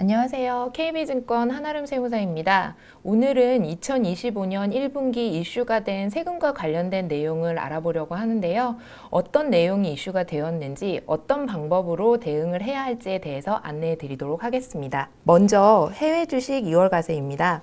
안녕하세요. KB증권 한아름 세무사입니다. 오늘은 2025년 1분기 이슈가 된 세금과 관련된 내용을 알아보려고 하는데요. 어떤 내용이 이슈가 되었는지 어떤 방법으로 대응을 해야 할지에 대해서 안내해 드리도록 하겠습니다. 먼저 해외 주식 2월 과세입니다.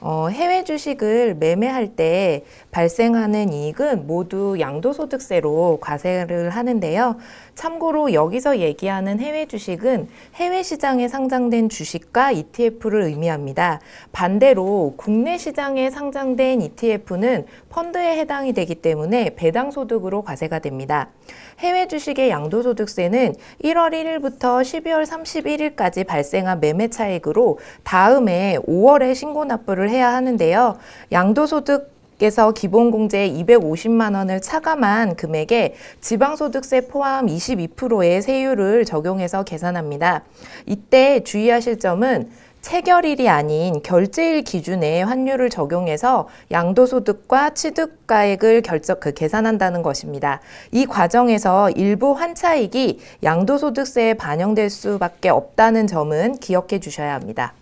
어, 해외 주식을 매매할 때 발생하는 이익은 모두 양도소득세로 과세를 하는데요. 참고로 여기서 얘기하는 해외 주식은 해외 시장에 상장된 주식과 ETF를 의미합니다. 반대로 국내 시장에 상장된 ETF는 펀드에 해당이 되기 때문에 배당 소득으로 과세가 됩니다. 해외 주식의 양도소득세는 1월 1일부터 12월 31일까지 발생한 매매 차익으로 다음해 5월에 신고 납부를 해야 하는데요. 양도소득 께서 기본공제 250만 원을 차감한 금액에 지방소득세 포함 22%의 세율을 적용해서 계산합니다. 이때 주의하실 점은 체결일이 아닌 결제일 기준의 환율을 적용해서 양도소득과 취득가액을 결적 그 계산한다는 것입니다. 이 과정에서 일부 환차익이 양도소득세에 반영될 수밖에 없다는 점은 기억해 주셔야 합니다.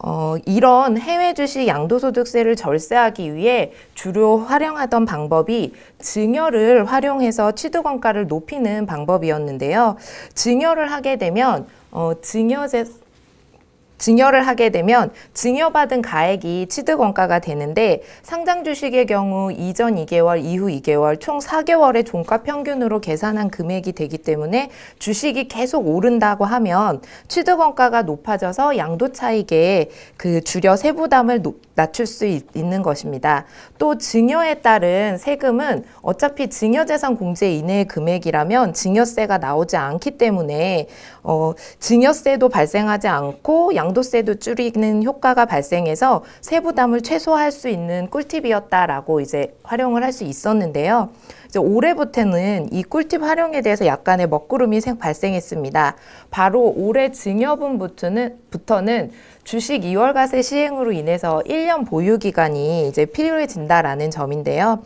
어, 이런 해외 주식 양도소득세를 절세하기 위해 주로 활용하던 방법이 증여를 활용해서 취득원가를 높이는 방법이었는데요. 증여를 하게 되면 어, 증여세 증여를 하게 되면 증여받은 가액이 취득 원가가 되는데 상장 주식의 경우 이전 2개월, 이후 2개월, 총 4개월의 종가 평균으로 계산한 금액이 되기 때문에 주식이 계속 오른다고 하면 취득 원가가 높아져서 양도 차익에 그 주려 세부담을 낮출 수 있는 것입니다. 또 증여에 따른 세금은 어차피 증여재산 공제 이내의 금액이라면 증여세가 나오지 않기 때문에 어, 증여세도 발생하지 않고 양 양도세도 줄이는 효과가 발생해서 세부담을 최소화할 수 있는 꿀팁이었다라고 이제 활용을 할 수 있었는데요. 이제 올해부터는 이 꿀팁 활용에 대해서 약간의 먹구름이 발생했습니다. 바로 올해 증여분부터는 부터는 주식 2월과세 시행으로 인해서 1년 보유 기간이 이제 필요해진다라는 점인데요.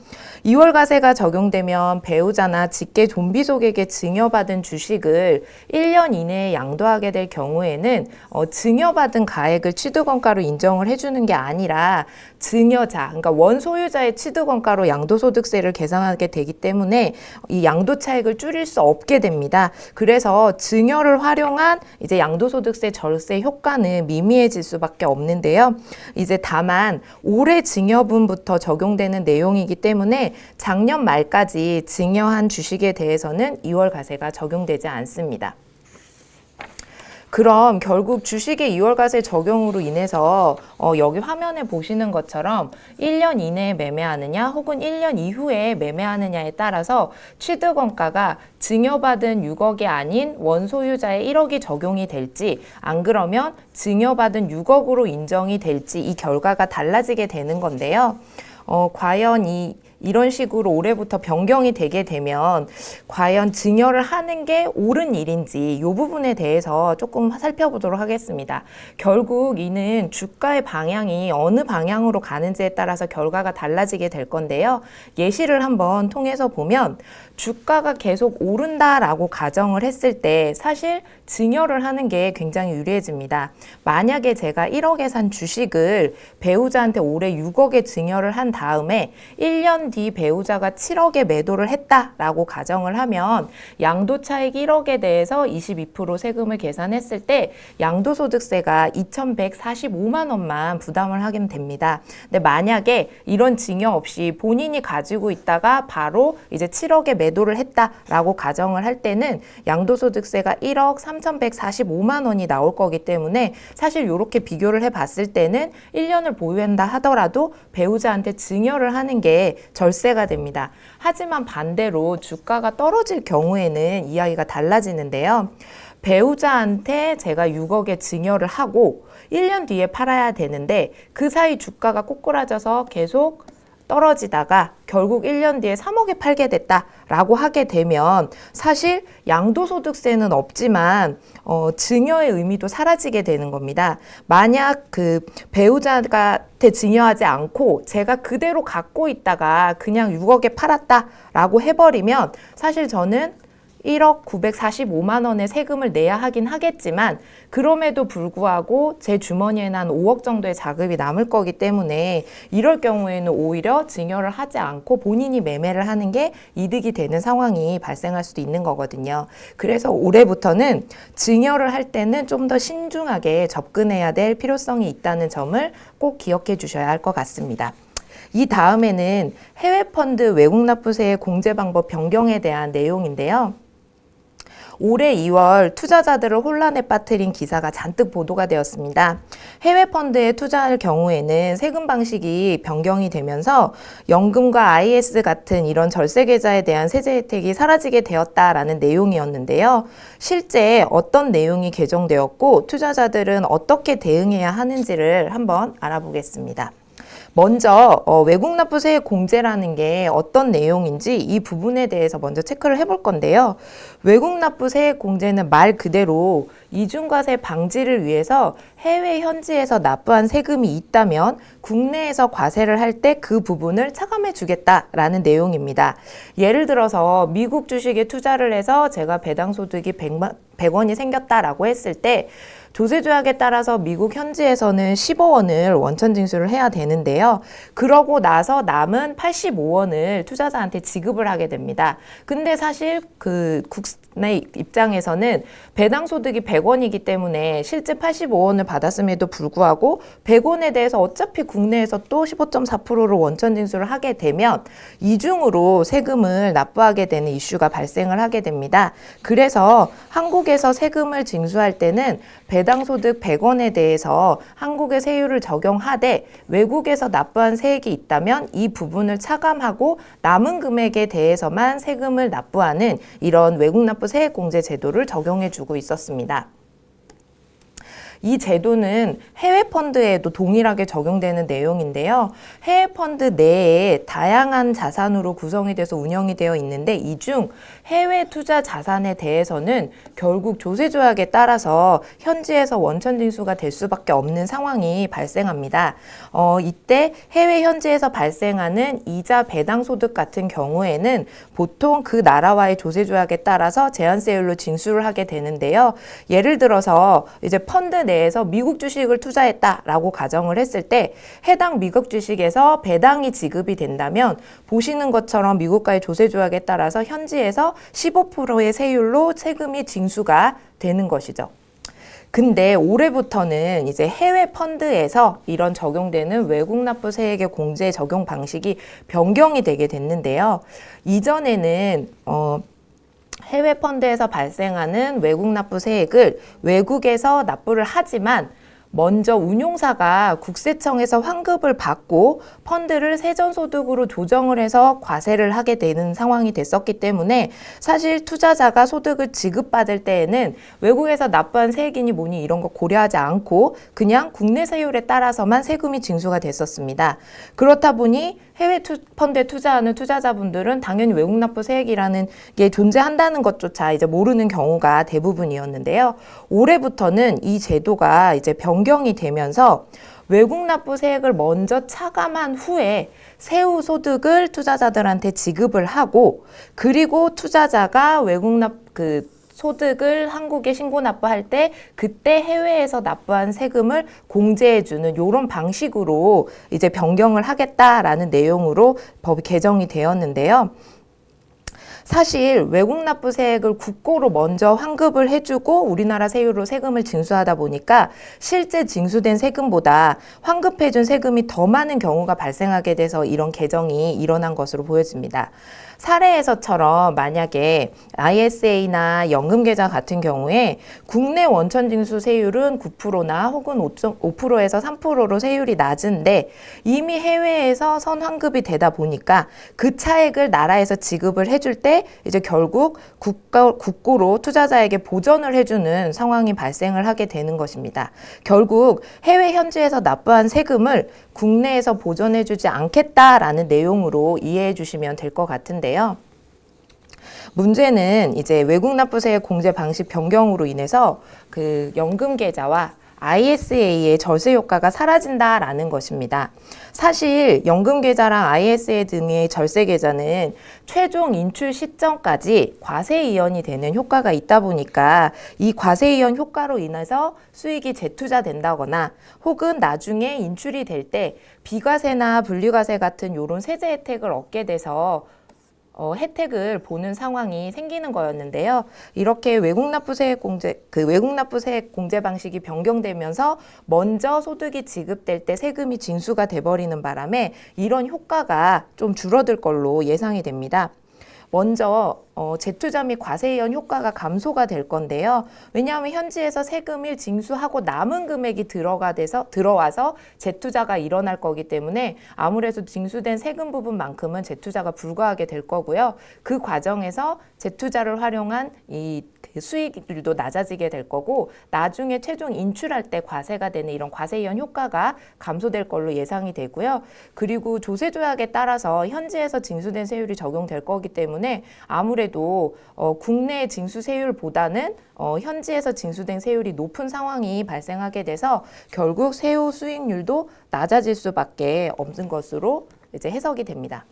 2월과세가 적용되면 배우자나 직계 좀비속에게 증여받은 주식을 1년 이내에 양도하게 될 경우에는 어, 증여받은 가액을 취득원가로 인정을 해주는 게 아니라 증여자, 그러니까 원소유자의 취득원가로 양도소득세를 계산하게 되기 때문에 이 양도 차익을 줄일 수 없게 됩니다. 그래서 증여를 활용한 이제 양도소득세 절세 효과는 미미해 질 수밖에 없는데요. 이제 다만 올해 증여분부터 적용되는 내용이기 때문에 작년 말까지 증여한 주식에 대해서는 2월 과세가 적용되지 않습니다. 그럼 결국 주식의 2월과세 적용으로 인해서 어, 여기 화면에 보시는 것처럼 1년 이내에 매매하느냐 혹은 1년 이후에 매매하느냐에 따라서 취득원가가 증여받은 6억이 아닌 원소유자의 1억이 적용이 될지 안 그러면 증여받은 6억으로 인정이 될지 이 결과가 달라지게 되는 건데요. 어, 과연 이 이런 식으로 올해부터 변경이 되게 되면 과연 증여를 하는 게 옳은 일인지 이 부분에 대해서 조금 살펴보도록 하겠습니다. 결국 이는 주가의 방향이 어느 방향으로 가는지에 따라서 결과가 달라지게 될 건데요. 예시를 한번 통해서 보면 주가가 계속 오른다라고 가정을 했을 때 사실 증여를 하는 게 굉장히 유리해집니다. 만약에 제가 1억에 산 주식을 배우자한테 올해 6억에 증여를 한 다음에 1년 뒤 배우자가 7억에 매도를 했다라고 가정을 하면 양도 차익 1억에 대해서 22% 세금을 계산했을 때 양도소득세가 2,145만 원만 부담을 하게 됩니다. 근데 만약에 이런 증여 없이 본인이 가지고 있다가 바로 이제 7억에 매도를 했다라고 가정을 할 때는 양도소득세가 1억 3,145만 원이 나올 거기 때문에 사실 이렇게 비교를 해봤을 때는 1년을 보유한다 하더라도 배우자한테 증여를 하는 게 절세가 됩니다. 하지만 반대로 주가가 떨어질 경우에는 이야기가 달라지는데요. 배우자한테 제가 6억에 증여를 하고 1년 뒤에 팔아야 되는데 그 사이 주가가 꼬꾸라져서 계속 떨어지다가 결국 1년 뒤에 3억에 팔게 됐다라고 하게 되면 사실 양도소득세는 없지만 어, 증여의 의미도 사라지게 되는 겁니다. 만약 그 배우자한테 증여하지 않고 제가 그대로 갖고 있다가 그냥 6억에 팔았다라고 해버리면 사실 저는 1억 945만 원의 세금을 내야 하긴 하겠지만 그럼에도 불구하고 제 주머니에는 한 5억 정도의 자금이 남을 거기 때문에 이럴 경우에는 오히려 증여를 하지 않고 본인이 매매를 하는 게 이득이 되는 상황이 발생할 수도 있는 거거든요. 그래서 올해부터는 증여를 할 때는 좀 더 신중하게 접근해야 될 필요성이 있다는 점을 꼭 기억해 주셔야 할 것 같습니다. 이 다음에는 해외 펀드 외국 납부세의 공제 방법 변경에 대한 내용인데요. 올해 2월 투자자들을 혼란에 빠뜨린 기사가 잔뜩 보도가 되었습니다. 해외 펀드에 투자할 경우에는 세금 방식이 변경이 되면서 연금과 IS 같은 이런 절세 계좌에 대한 세제 혜택이 사라지게 되었다라는 내용이었는데요. 실제 어떤 내용이 개정되었고 투자자들은 어떻게 대응해야 하는지를 한번 알아보겠습니다. 먼저 어, 외국 납부세 공제라는 게 어떤 내용인지 이 부분에 대해서 먼저 체크를 해볼 건데요. 외국 납부세 공제는 말 그대로 이중과세 방지를 위해서 해외 현지에서 납부한 세금이 있다면 국내에서 과세를 할 때 그 부분을 차감해 주겠다라는 내용입니다. 예를 들어서 미국 주식에 투자를 해서 제가 배당 소득이 100만 100원이 생겼다라고 했을 때 조세 조약에 따라서 미국 현지에서는 15원을 원천 징수를 해야 되는데요. 그러고 나서 남은 85원을 투자자한테 지급을 하게 됩니다. 근데 사실 그 국내 입장에서는 배당 소득이 100원이기 때문에 실제 85원을 받았음에도 불구하고 100원에 대해서 어차피 국내에서 또 15.4%로 원천 징수를 하게 되면 이중으로 세금을 납부하게 되는 이슈가 발생을 하게 됩니다. 그래서 한국에서 세금을 징수할 때는 배당 소득 100원에 대해서 한국의 세율을 적용하되 외국에서 납부한 세액이 있다면 이 부분을 차감하고 남은 금액에 대해서만 세금을 납부하는 이런 외국 납부 세액 공제 제도를 적용해 주고 있었습니다. 이 제도는 해외 펀드에도 동일하게 적용되는 내용인데요. 해외 펀드 내에 다양한 자산으로 구성이 돼서 운영이 되어 있는데 이 중 해외 투자 자산에 대해서는 결국 조세 조약에 따라서 현지에서 원천 징수가 될 수밖에 없는 상황이 발생합니다. 어, 이때 해외 현지에서 발생하는 이자 배당 소득 같은 경우에는 보통 그 나라와의 조세 조약에 따라서 제한세율로 징수를 하게 되는데요. 예를 들어서 이제 펀드 내에서 미국 주식을 투자했다라고 가정을 했을 때 해당 미국 주식에서 배당이 지급이 된다면 보시는 것처럼 미국과의 조세 조약에 따라서 현지에서 15%의 세율로 세금이 징수가 되는 것이죠. 근데 올해부터는 이제 해외 펀드에서 이런 적용되는 외국 납부 세액의 공제 적용 방식이 변경이 되게 됐는데요. 이전에는 어 해외 펀드에서 발생하는 외국 납부 세액을 외국에서 납부를 하지만 먼저 운용사가 국세청에서 환급을 받고 펀드를 세전소득으로 조정을 해서 과세를 하게 되는 상황이 됐었기 때문에 사실 투자자가 소득을 지급받을 때에는 외국에서 납부한 세액이니 뭐니 이런 거 고려하지 않고 그냥 국내 세율에 따라서만 세금이 징수가 됐었습니다. 그렇다 보니 해외 투, 펀드에 투자하는 투자자분들은 당연히 외국 납부 세액이라는 게 존재한다는 것조차 이제 모르는 경우가 대부분이었는데요. 올해부터는 이 제도가 이제 변경이 되면서 외국 납부 세액을 먼저 차감한 후에 세후 소득을 투자자들한테 지급을 하고 그리고 투자자가 외국 납그 소득을 한국에 신고 납부할 때 그때 해외에서 납부한 세금을 공제해 주는 이런 방식으로 이제 변경을 하겠다라는 내용으로 법이 개정이 되었는데요. 사실 외국 납부세액을 국고로 먼저 환급을 해주고 우리나라 세율로 세금을 징수하다 보니까 실제 징수된 세금보다 환급해준 세금이 더 많은 경우가 발생하게 돼서 이런 개정이 일어난 것으로 보여집니다. 사례에서처럼 만약에 ISA나 연금계좌 같은 경우에 국내 원천징수 세율은 9%나 혹은 5%에서 3%로 세율이 낮은데 이미 해외에서 선환급이 되다 보니까 그 차액을 나라에서 지급을 해줄 때 이제 결국 국가, 국고로 투자자에게 보전을 해주는 상황이 발생을 하게 되는 것입니다. 결국 해외 현지에서 납부한 세금을 국내에서 보전해주지 않겠다라는 내용으로 이해해 주시면 될 것 같은데요. 문제는 이제 외국 납부세 공제 방식 변경으로 인해서 그 연금 계좌와 ISA의 절세 효과가 사라진다라는 것입니다. 사실 연금 계좌랑 ISA 등의 절세 계좌는 최종 인출 시점까지 과세 이연이 되는 효과가 있다 보니까 이 과세 이연 효과로 인해서 수익이 재투자된다거나 혹은 나중에 인출이 될 때 비과세나 분류과세 같은 요런 세제 혜택을 얻게 돼서 어, 혜택을 보는 상황이 생기는 거였는데요. 이렇게 외국 납부세액 공제 그 외국 납부세액 공제 방식이 변경되면서 먼저 소득이 지급될 때 세금이 징수가 돼 버리는 바람에 이런 효과가 좀 줄어들 걸로 예상이 됩니다. 먼저 어, 재투자 및 과세이연 효과가 감소가 될 건데요. 왜냐하면 현지에서 세금을 징수하고 남은 금액이 들어가 돼서 들어와서 재투자가 일어날 거기 때문에 아무래도 징수된 세금 부분만큼은 재투자가 불가하게 될 거고요. 그 과정에서 재투자를 활용한 이그 수익률도 낮아지게 될 거고 나중에 최종 인출할 때 과세가 되는 이런 과세이연 효과가 감소될 걸로 예상이 되고요. 그리고 조세 조약에 따라서 현지에서 징수된 세율이 적용될 거기 때문에 아무래도 어, 국내 징수 세율보다는 어, 현지에서 징수된 세율이 높은 상황이 발생하게 돼서 결국 세후 수익률도 낮아질 수밖에 없는 것으로 이제 해석이 됩니다.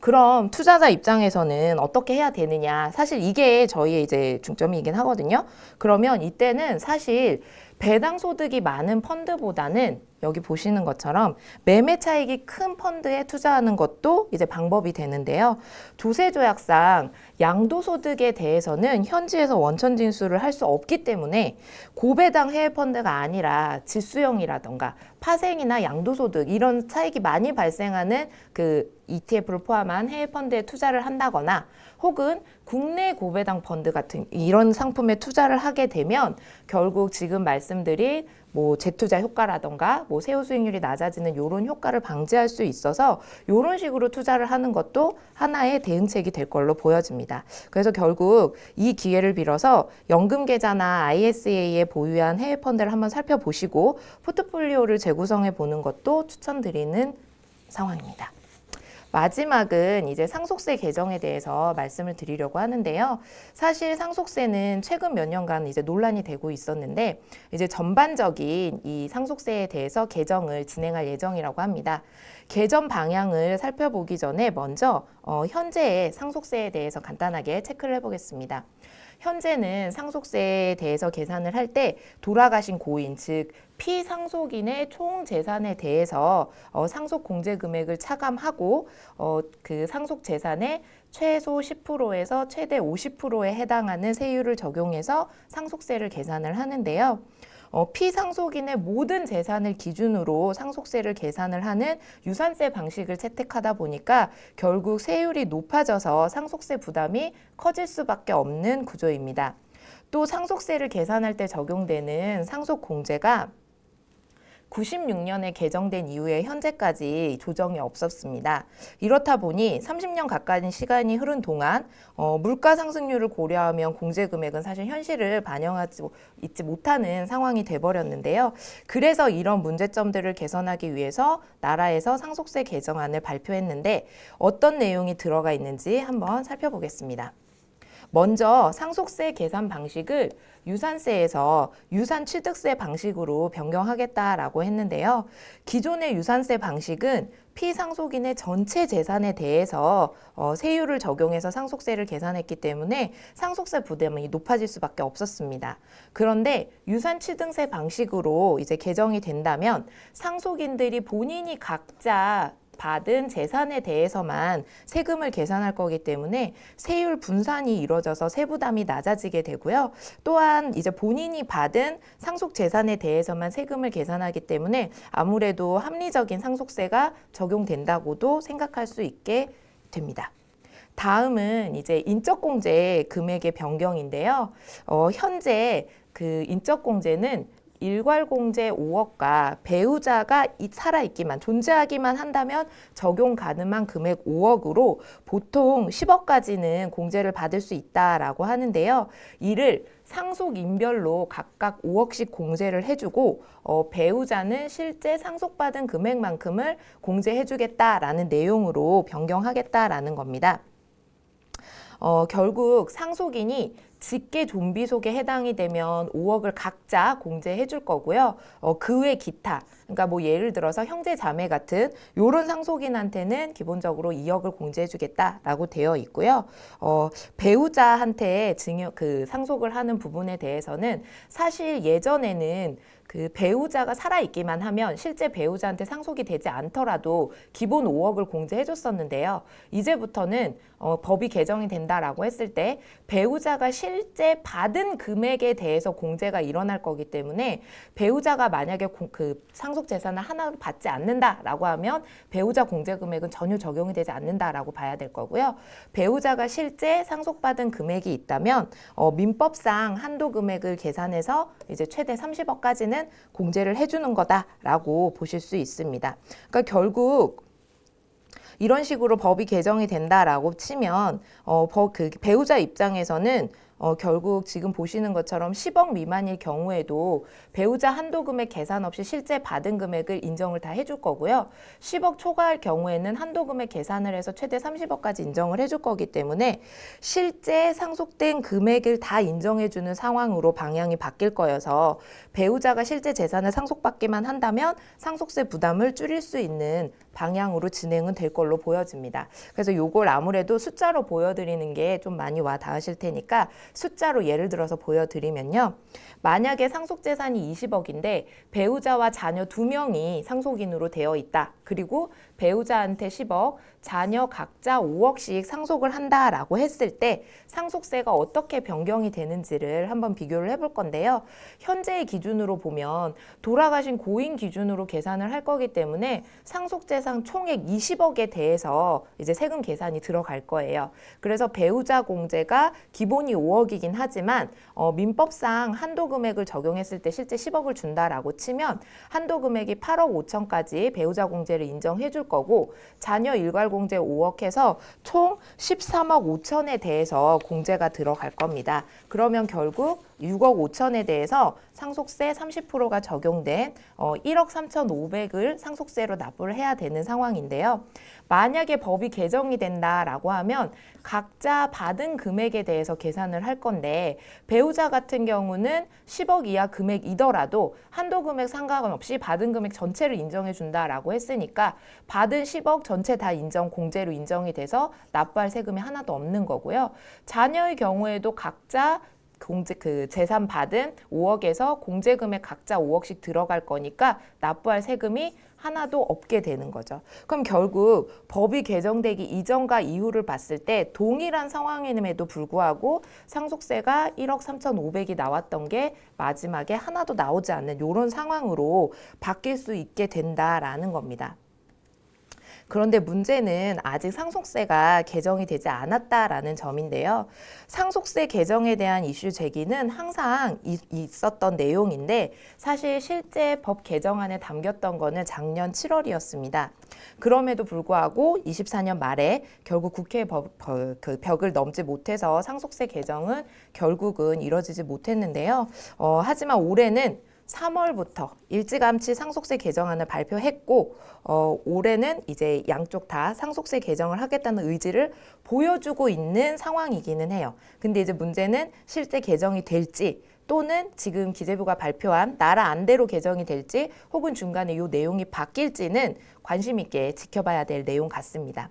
그럼 투자자 입장에서는 어떻게 해야 되느냐. 사실 이게 저희의 이제 중점이긴 하거든요. 그러면 이때는 사실 배당 소득이 많은 펀드보다는 여기 보시는 것처럼 매매 차익이 큰 펀드에 투자하는 것도 이제 방법이 되는데요. 조세 조약상 양도 소득에 대해서는 현지에서 원천 징수를 할수 없기 때문에 고배당 해외 펀드가 아니라 지수형이라던가 파생이나 양도 소득 이런 차익이 많이 발생하는 그 ETF를 포함한 해외 펀드에 투자를 한다거나 혹은 국내 고배당 펀드 같은 이런 상품에 투자를 하게 되면 결국 지금 말씀 드린 뭐 재투자 효과라던가 뭐 세후 수익률이 낮아지는 이런 효과를 방지할 수 있어서 이런 식으로 투자를 하는 것도 하나의 대응책이 될 걸로 보여집니다. 그래서 결국 이 기회를 빌어서 연금 계좌나 ISA에 보유한 해외 펀드를 한번 살펴보시고 포트폴리오를 재구성해 보는 것도 추천드리는 상황입니다. 마지막은 이제 상속세 개정에 대해서 말씀을 드리려고 하는데요. 사실 상속세는 최근 몇 년간 이제 논란이 되고 있었는데 이제 전반적인 이 상속세에 대해서 개정을 진행할 예정이라고 합니다. 개정 방향을 살펴보기 전에 먼저 어, 현재의 상속세에 대해서 간단하게 체크를 해보겠습니다. 현재는 상속세에 대해서 계산을 할 때 돌아가신 고인, 즉 피상속인의 총 재산에 대해서 어, 상속 공제 금액을 차감하고 어, 그 상속 재산의 최소 10%에서 최대 50%에 해당하는 세율을 적용해서 상속세를 계산을 하는데요. 어, 피상속인의 모든 재산을 기준으로 상속세를 계산을 하는 유산세 방식을 채택하다 보니까 결국 세율이 높아져서 상속세 부담이 커질 수밖에 없는 구조입니다. 또 상속세를 계산할 때 적용되는 상속 공제가 96년에 개정된 이후에 현재까지 조정이 없었습니다. 이렇다 보니 30년 가까이 시간이 흐른 동안 어, 물가 상승률을 고려하면 공제 금액은 사실 현실을 반영하지 있지 못하는 상황이 돼버렸는데요. 그래서 이런 문제점들을 개선하기 위해서 나라에서 상속세 개정안을 발표했는데 어떤 내용이 들어가 있는지 한번 살펴보겠습니다. 먼저 상속세 계산 방식을 유산세에서 유산 취득세 방식으로 변경하겠다라고 했는데요. 기존의 유산세 방식은 피상속인의 전체 재산에 대해서 어, 세율을 적용해서 상속세를 계산했기 때문에 상속세 부담이 높아질 수밖에 없었습니다. 그런데 유산 취득세 방식으로 이제 개정이 된다면 상속인들이 본인이 각자 받은 재산에 대해서만 세금을 계산할 거기 때문에 세율 분산이 이루어져서 세부담이 낮아지게 되고요. 또한 이제 본인이 받은 상속 재산에 대해서만 세금을 계산하기 때문에 아무래도 합리적인 상속세가 적용된다고도 생각할 수 있게 됩니다. 다음은 이제 인적공제 금액의 변경인데요. 어, 현재 그 인적공제는 일괄공제 5억과 배우자가 살아있기만 존재하기만 한다면 적용 가능한 금액 5억으로 보통 10억까지는 공제를 받을 수 있다라고 하는데요. 이를 상속 인별로 각각 5억씩 공제를 해주고 어, 배우자는 실제 상속받은 금액만큼을 공제해주겠다라는 내용으로 변경하겠다라는 겁니다. 어, 결국 상속인이 직계 좀비 속에 해당이 되면 5억을 각자 공제해 줄 거고요. 어, 그 외 기타. 그러니까 뭐 예를 들어서 형제 자매 같은 요런 상속인한테는 기본적으로 2억을 공제해 주겠다라고 되어 있고요. 어, 배우자한테 증여 그 상속을 하는 부분에 대해서는 사실 예전에는 그 배우자가 살아있기만 하면 실제 배우자한테 상속이 되지 않더라도 기본 5억을 공제해 줬었는데요. 이제부터는 어, 법이 개정이 된다라고 했을 때 배우자가 실제 받은 금액에 대해서 공제가 일어날 거기 때문에 배우자가 만약에 공- 그 상속 재산을 하나도 받지 않는다라고 하면 배우자 공제 금액은 전혀 적용이 되지 않는다라고 봐야 될 거고요. 배우자가 실제 상속받은 금액이 있다면 어, 민법상 한도 금액을 계산해서 이제 최대 30억까지는 공제를 해주는 거다라고 보실 수 있습니다. 그러니까 결국 이런 식으로 법이 개정이 된다라고 치면 어, 법, 그 배우자 입장에서는 어, 결국 지금 보시는 것처럼 10억 미만일 경우에도 배우자 한도 금액 계산 없이 실제 받은 금액을 인정을 다 해줄 거고요. 10억 초과할 경우에는 한도 금액 계산을 해서 최대 30억까지 인정을 해줄 거기 때문에 실제 상속된 금액을 다 인정해주는 상황으로 방향이 바뀔 거여서 배우자가 실제 재산을 상속받기만 한다면 상속세 부담을 줄일 수 있는 방향으로 진행은 될 걸로 보여집니다. 그래서 요걸 아무래도 숫자로 보여드리는 게 좀 많이 와 닿으실 테니까 숫자로 예를 들어서 보여드리면요. 만약에 상속재산이 20억인데 배우자와 자녀 두 명이 상속인으로 되어 있다. 그리고 배우자한테 10억, 자녀 각자 5억씩 상속을 한다라고 했을 때 상속세가 어떻게 변경이 되는지를 한번 비교를 해볼 건데요. 현재의 기준으로 보면 돌아가신 고인 기준으로 계산을 할 거기 때문에 상속재 산 총액 20억에 대해서 이제 세금 계산이 들어갈 거예요. 그래서 배우자 공제가 기본이 5억이긴 하지만 어, 민법상 한도 금액을 적용했을 때 실제 10억을 준다라고 치면 한도 금액이 8억 5천까지 배우자 공제를 인정해 줄 거고 자녀 일괄 공제 5억 해서 총 13억 5천에 대해서 공제가 들어갈 겁니다. 그러면 결국 6억 5천에 대해서 상속세 30%가 적용된 어, 1억 3,500을 상속세로 납부를 해야 되는 상황인데요. 만약에 법이 개정이 된다라고 하면 각자 받은 금액에 대해서 계산을 할 건데 배우자 같은 경우는 10억 이하 금액이더라도 한도 금액 상관없이 받은 금액 전체를 인정해 준다라고 했으니까 받은 10억 전체 다 인정 공제로 인정이 돼서 납부할 세금이 하나도 없는 거고요. 자녀의 경우에도 각자 공제 그 재산 받은 5억에서 공제 금액 각자 5억씩 들어갈 거니까 납부할 세금이 하나도 없게 되는 거죠. 그럼 결국 법이 개정되기 이전과 이후를 봤을 때 동일한 상황임에도 불구하고 상속세가 1억 3,500이 나왔던 게 마지막에 하나도 나오지 않는 이런 상황으로 바뀔 수 있게 된다라는 겁니다. 그런데 문제는 아직 상속세가 개정이 되지 않았다라는 점인데요. 상속세 개정에 대한 이슈 제기는 항상 이- 있었던 내용인데 사실 실제 법 개정안에 담겼던 거는 작년 7월이었습니다. 그럼에도 불구하고 24년 말에 결국 국회 그 벽을 넘지 못해서 상속세 개정은 결국은 이뤄지지 못했는데요. 어, 하지만 올해는 3월부터 일찌감치 상속세 개정안을 발표했고 어, 올해는 이제 양쪽 다 상속세 개정을 하겠다는 의지를 보여주고 있는 상황이기는 해요. 근데 이제 문제는 실제 개정이 될지 또는 지금 기재부가 발표한 나라 안대로 개정이 될지 혹은 중간에 이 내용이 바뀔지는 관심 있게 지켜봐야 될 내용 같습니다.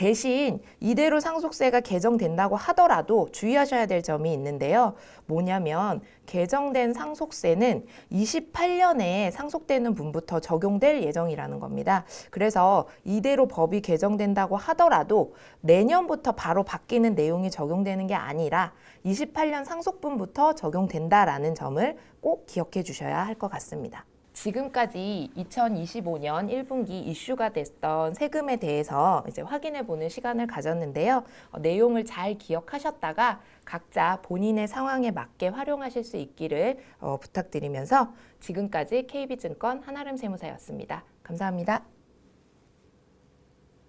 대신 이대로 상속세가 개정된다고 하더라도 주의하셔야 될 점이 있는데요. 뭐냐면 개정된 상속세는 28년에 상속되는 분부터 적용될 예정이라는 겁니다. 그래서 이대로 법이 개정된다고 하더라도 내년부터 바로 바뀌는 내용이 적용되는 게 아니라 28년 상속분부터 적용된다라는 점을 꼭 기억해 주셔야 할 것 같습니다. 지금까지 2025년 1분기 이슈가 됐던 세금에 대해서 이제 확인해 보는 시간을 가졌는데요. 어, 내용을 잘 기억하셨다가 각자 본인의 상황에 맞게 활용하실 수 있기를 어, 부탁드리면서 지금까지 KB증권 한아름 세무사였습니다. 감사합니다.